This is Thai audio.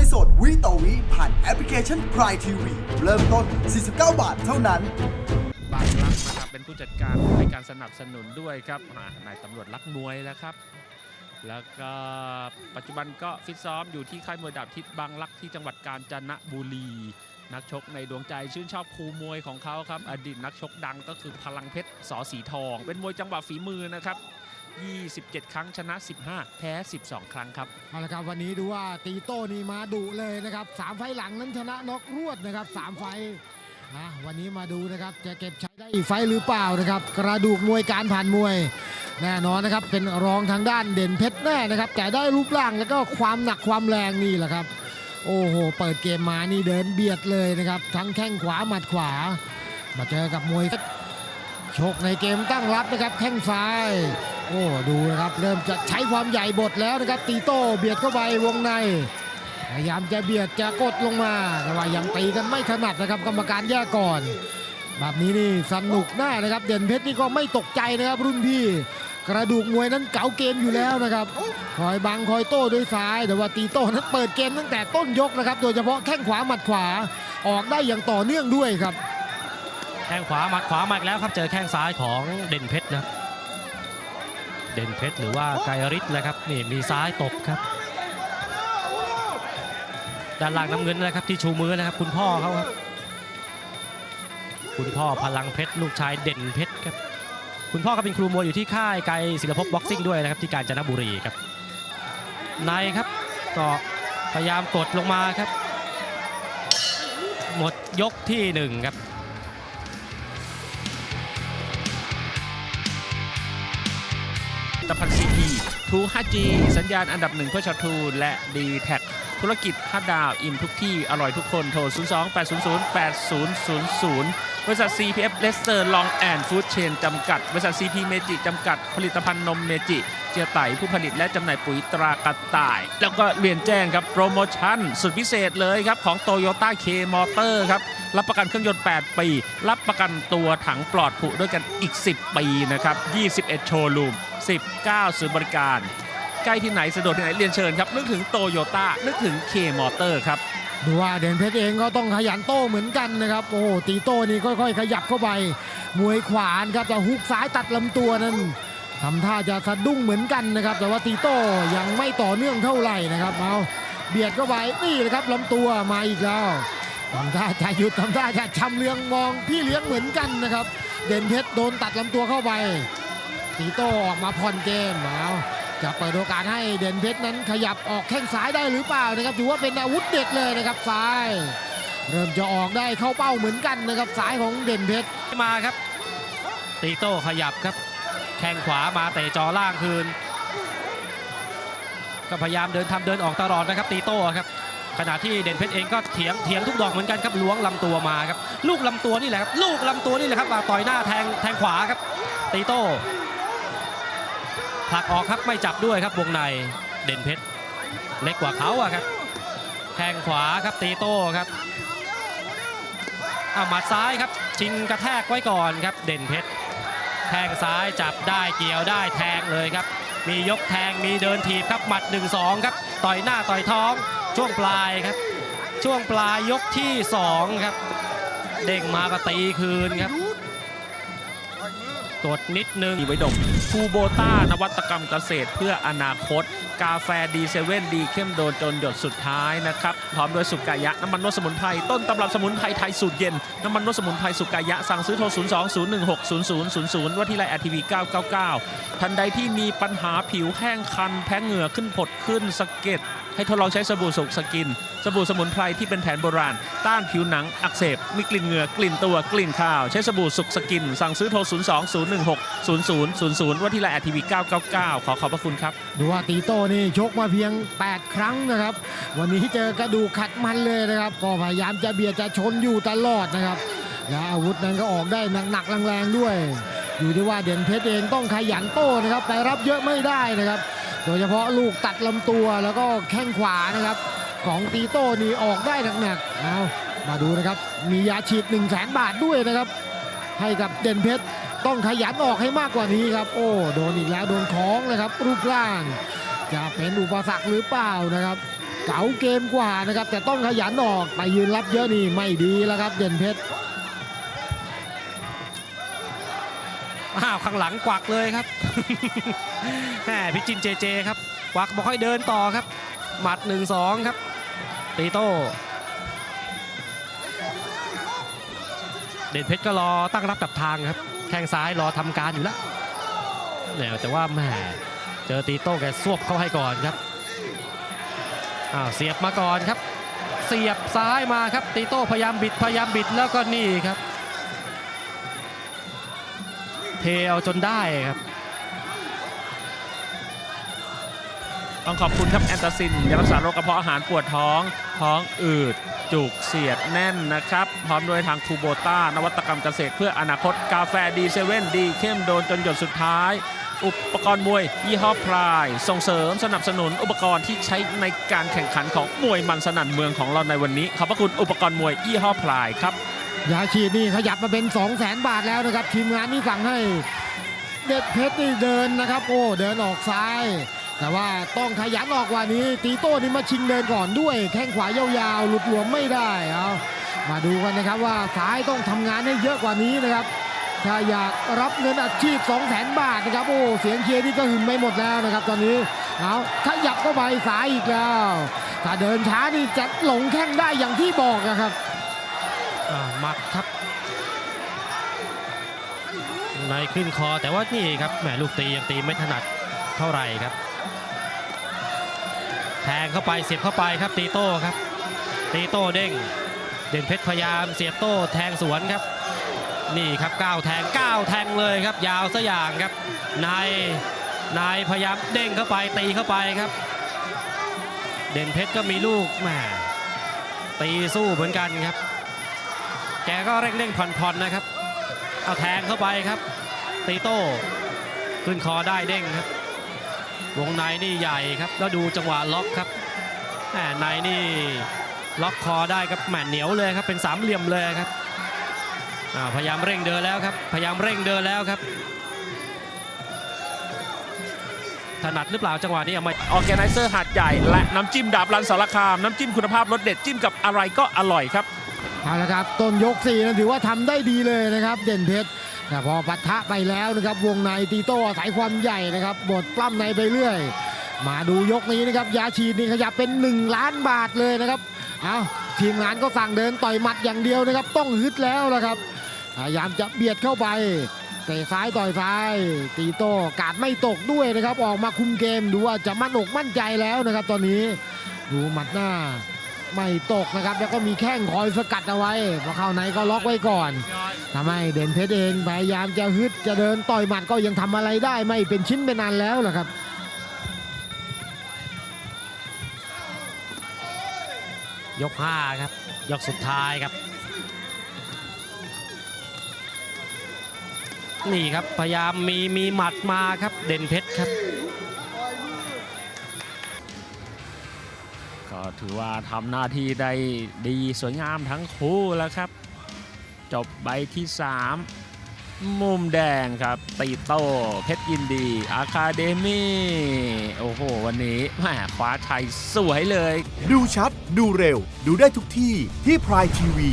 วยสดวิต่อวิผ่านแอปพลิเคชัน Prime TV เริ่มต้น 49 บาทเท่านั้นบางรักนะครับเป็นผู้จัดการให้การสนับสนุนด้วยครับอ่านายตำรวจรักมวยแล้วครับ แล้วก็ปัจจุบันก็ฟิตซ้อมอยู่ที่ค่ายมวยดาบทิศบางรักที่จังหวัดกาญจนบุรี นักชกในดวงใจชื่นชอบครูมวยของเขาครับ อดีตนักชกดังก็คือพลังเพชรสอสีทอง เป็นมวยจังหวะฝีมือนะครับ 27 ครั้งชนะ 15 แพ้ 12 ครั้งครับเอาละครับวันนี้ดูว่าตีโต้นี่มาดุเลยนะครับสามไฟหลังนั้นชนะน็อกรวดนะครับสามไฟนะวันนี้มาดูนะครับจะเก็บใช้ได้อีกไฟหรือเปล่านะครับ กระดูกมวยการผ่านมวย แน่นอนนะครับเป็นรองทางด้านเด่นเพชรแน่นะครับ แต่ได้รูปร่างแล้วก็ความหนักความแรงนี่แหละครับ โอ้โห เปิดเกมมานี่เดินเบียดเลยนะครับ ทั้งแข้งขวาหมัดขวา มาเจอกับมวยชกในเกมตั้งรับนะครับแข้งซ้าย โอ้ดูนะครับเริ่มจะใช้ความใหญ่บทแล้วนะครับ ตีโต้เบียดเข้าไปวงในพยายามจะเบียดจะกดลงมา แต่ว่ายังตีกันไม่ถนัดนะครับกรรมการแยกก่อน แบบนี้นี่สนุกแน่นะครับ เด่นเพชรนี่ก็ไม่ตกใจนะครับ รุ่นพี่ กระดูกมวยนั้นเก๋าเกมอยู่แล้วนะครับคอยบังคอยโต้ด้วยซ้าย แต่ว่าตีโต้นั้นเปิดเกมตั้งแต่ต้นยกนะครับ โดยเฉพาะแข้งขวาหมัดขวาออกได้อย่างต่อเนื่องด้วยครับ แข้งขวาหมัดขวามาอีกแล้วครับเจอแข้งซ้ายของเด่นเพชรนะครับ เด่นเพชรหรือว่าไกรฤทธิ์นะครับนี่มีซ้ายตบครับ ด้านล่างน้ำเงินนะครับที่ชูมือนะครับ คุณพ่อเขาครับ คุณพ่อพลังเพชรลูกชายเด่นเพชรครับ คุณพ่อก็เป็นครูมวยอยู่ที่ค่ายไกรศิลปภพบ็อกซิ่งด้วยนะครับที่กาญจนบุรีครับในครับก็พยายามกดลงมาครับ หมดยกที่หนึ่งครับ ตภัณฑ์ซีพีทู 5G สัญญาณอันดับหนึ่งเพื่อชาทูและดีแท็ ธุรกิจ5ดาว อิ่มทุกที่ อร่อยทุกคน โทร 02 800 8000 บริษัท CPF Lester Long and Food Chain จำกัด บริษัท CP Meiji จำกัด ผลิตภัณฑ์นมเมจิ เจียไตผู้ผลิตและจำหน่ายปุ๋ยตรากระต่าย แล้วก็เรียนแจ้งครับ โปรโมชั่น สุดพิเศษเลยครับ ของ Toyota K Motor ครับรับประกันเครื่องยนต์ 8 ปี รับประกันตัวถังปลอดผุด้วยกันอีก 10 ปีนะครับ 21 โชว์รูม 19 ศูนย์บริการ ใกล้ที่ไหนสะดวกที่ไหนเรียนเชิญครับ นึกถึงโตโยต้านึกถึงเคมอเตอร์ครับดูว่าเด่นเพชรเองก็ต้องขยันโต้เหมือนกันนะครับ โอ้ตีโต้นี่ค่อย ๆ ขยับเข้าไป มวยขวานครับจะฮุกซ้ายตัดลำตัวนั้นทำท่าจะสะดุ้งเหมือนกันนะครับ แต่ว่าตีโต้ยังไม่ต่อเนื่องเท่าไหร่นะครับเอาเบียดเข้าไปนี่นะครับลำตัวมาอีกแล้วทำท่าจะหยุดทำท่าจะชำเลืองมองพี่เลี้ยงเหมือนกันนะครับ เด่นเพชรโดนตัดลำตัวเข้าไปตีโต้ออกมาผ่อนเกมเอา จะเปิดโอกาสให้เด่นเพชรนั้นขยับออกแข้งซ้ายได้หรือเปล่านะครับถือว่าเป็นอาวุธเด็ดเลยนะครับซ้าย เริ่มจะออกได้เข้าเป้าเหมือนกันนะครับซ้ายของเด่นเพชรมาครับ ตีโต้ขยับครับ แข้งขวามาเตะจอล่างคืน ก็พยายามเดินทำเดินออกตลอดนะครับ ตีโต้ครับขณะที่เด่นเพชรเองก็เถียงเถียงทุกดอกเหมือนกันครับล้วงลำตัวมาครับลูกลำตัวนี่แหละครับลูกลำตัวนี่แหละครับมาต่อยหน้าแทงแทงขวาครับ ตีโต้ ผลักออกครับไม่จับด้วยครับวงในเด่นเพชรเล็กกว่าเขาอะครับแข้งขวาครับตีโต้ครับเอาหมัดซ้ายครับชิงกระแทกไว้ก่อนครับเด่นเพชรแทงซ้ายจับได้เกี่ยวได้แทงเลยครับ มียกแทงมีเดินถีบครับหมัด 1-2 ครับ ต่อยหน้าต่อยท้อง ช่วงปลายครับ ช่วงปลายยกที่ 2 ครับ เด้งมาก็ตีคืนครับ กดนิดนึงมีไว้ดมคูโบต้านวัตกรรมเกษตรเพื่ออนาคต กาแฟดีเซเว่นดีเข้มโดนจนหยดสุดท้ายนะครับ พร้อมด้วยสุกายะ น้ำมันนวดสมุนไพร ต้นตำรับสมุนไพรไทยสูตรเย็น น้ำมันนวดสมุนไพรสุกายะ สั่งซื้อโทร 0 2 0 1 6 0 0 0 0 ว่าที่ไลน์แอทีวี999 ทันใดที่มีปัญหาผิวแห้งคัน แพ้เหงื่อขึ้นผดขึ้นสะเก็ด ให้ทดลองใช้สบู่สุกสกิน สบู่สมุนไพรที่เป็นแผนโบราณ ต้านผิวหนังอักเสบ มีกลิ่นเหงื่อกลิ่นตัวกลิ่นข้าว ใช้สบู่สุกสกิน สั่งซื้อโทร 0 2 0 1 6 0 0 0 0 ว่าที่ไลน์ทีวี999 ขอขอบพระคุณครับ ดูว่าตีโต้นี่ชกมาเพียง 8 ครั้งนะครับ วันนี้เจอกระดูกขัดมันเลยนะครับก็พยายามจะเบียดจะชนอยู่ตลอดนะครับและอาวุธนั้นก็ออกได้หนักๆแรงๆด้วย อยู่ที่ว่าเด่นเพชรเองต้องขยันโต้นะครับไปรับเยอะไม่ได้นะครับ โดยเฉพาะลูกตัดลำตัวแล้วก็แข้งขวานะครับ ของตีโต้นี่ออกได้หนักๆเอามาดูนะครับ มียาฉีด 1 0 0 0 0แบาทด้วยนะครับ ให้กับเด่นเพชรต้องขยันออกให้มากกว่านี้ครับ โอ้โดนอีกแล้วโดนคล้องเลยครับ รูปร่าง จะเป็นอุปสรรคหรือเปล่านะครับ เก๋าเกมกว่านะครับ แต่ต้องขยันออกไปยืนรับเยอะนี่ไม่ดีแล้วครับ เด่นเพชร อ้าวข้างหลังกวักเลยครับแหมพิจินเจเจครับกวักบอกให้เดินต่อครับ หมัด1-2ครับ ตีโต้เด่นเพชรก็รอตั้งรับกับทางครับ แข้งซ้ายรอทำการอยู่แล้วเนี่ยแต่ว่าแหมเจอตีโต้แกสวบเข้าให้ก่อนครับอ้าวเสียบมาก่อนครับ เสียบซ้ายมาครับตีโต้พยายามบิดพยายามบิดแล้วก็นี่ครับ เทเอาจนได้ครับ ต้องขอบคุณครับแอนตาซินยารักษาโรคกระเพาะอาหารปวดท้อง ท้องอืด จุกเสียดแน่นนะครับ พร้อมด้วยทางคูโบต้านวัตกรรมเกษตรเพื่ออนาคตกาแฟดีเซเว่นดีเข้มโดนจนหยดสุดท้าย อุปกรณ์มวยยี่ห้อพราย ส่งเสริมสนับสนุนอุปกรณ์ที่ใช้ในการแข่งขันของมวยมันสนั่นเมืองของเราในวันนี้ขอบพระคุณอุปกรณ์มวยยี่ห้อพรายครับ ยาฉีดนี่ขยับมาเป็น 2 0 0แสนบาทแล้วนะครับ ทีมงานนี่สั่งให้เด็ดเพชรนี่เดินนะครับ โอ้เดินออกซ้าย แต่ว่าต้องขยันออกกว่านี้ ตีโต้นี่มาชิงเดินก่อนด้วย แข้งขวายาวๆ หลุดหลวมไม่ได้เอามาดูกันนะครับว่าซ้ายต้องทำงานให้เยอะกว่านี้นะครับถ้าอยากรับเงินอาชีพ 2 0 0แสนบาทนะครับ โอ้เสียงเชียร์นี่ก็หึมไม่หมดแล้วนะครับ ตอนนี้เอาขยับเข้าไปซ้ายอีกแล้ว ถ้าเดินช้านี่จะหลงแข้งได้อย่างที่บอกนะครับ หมัดครับ ในขึ้นคอแต่ว่านี่ครับแหมลูกตียังตีไม่ถนัดเท่าไหร่ครับ แทงเข้าไปเสียบเข้าไปครับตีโต้ครับ ตีโต้เด้ง เด่นเพชรพยายามเสียบโต้แทงสวนครับ นี่ครับก้าวแทงก้าวแทงเลยครับ ยาวซะอย่างครับนายนายพยายามเด้งเข้าไปตีเข้าไปครับ เด่นเพชรก็มีลูกแหมตีสู้เหมือนกันครับ แกก็เร่งเร่งผ่อนผ่อนะครับ เอาแทงเข้าไปครับ ตีโต้ขึ้นคอได้เด้งครับ วงในนี่ใหญ่ครับ แล้วดูจังหวะล็อกครับแหมในนี่ล็อกคอได้ครับแหมเหนียวเลยครับเป็นสามเหลี่ยมเลยครับพยายามเร่งเดินแล้วครับ พยายามเร่งเดินแล้วครับถนัดหรือเปล่าจังหวะนี้เอามาออแกไนเซอร์หาดใหญ่ และน้ำจิ้มดาบรันสารคาม น้ำจิ้มคุณภาพรสเด็ดจิ้มกับอะไรก็อร่อยครับ เอาละครับต้นยก4นั้นถือว่าทำได้ดีเลยนะครับ เด่นเพชรแต่พอปะทะไปแล้วนะครับวงในตีโต้อาศัยความใหญ่นะครับบดปล้ำในไปเรื่อย มาดูยกนี้นะครับยาฉีดนี่ขยับเป็น 1 ล้านบาทเลยนะครับเอาทีมงานก็สั่งเดินต่อยหมัดอย่างเดียวนะครับ ต้องฮึดแล้วละครับพยายามจะเบียดเข้าไปเตะซ้ายต่อยซ้าย ตีโต้กาดไม่ตกด้วยนะครับ ออกมาคุมเกมดูว่าจะมั่นอกมั่นใจแล้วนะครับ ตอนนี้ดูหมัดหน้า ไม่ตกนะครับ แล้วก็มีแข้งคอยสกัดเอาไว้พอเข้าในก็ล็อกไว้ก่อนทำให้เด่นเพชรเองพยายามจะฮึดจะเดินต่อยหมัดก็ยังทำอะไรได้ไม่เป็นชิ้นเป็นอันแล้วล่ะครับยก5ครับยกสุดท้ายครับ นี่ครับพยายามมีมีหมัดมาครับเด่นเพชรครับ ถือว่าทำหน้าที่ได้ดีสวยงามทั้งคู่แล้วครับ จบใบที่ 3 มุมแดงครับ ตีโต้เพชรยินดีอาคาเดมี่โอ้โห วันนี้แหมคว้าชัยสวยเลย ดูชัด ดูเร็ว ดูได้ทุกที่ที่พรายทีวี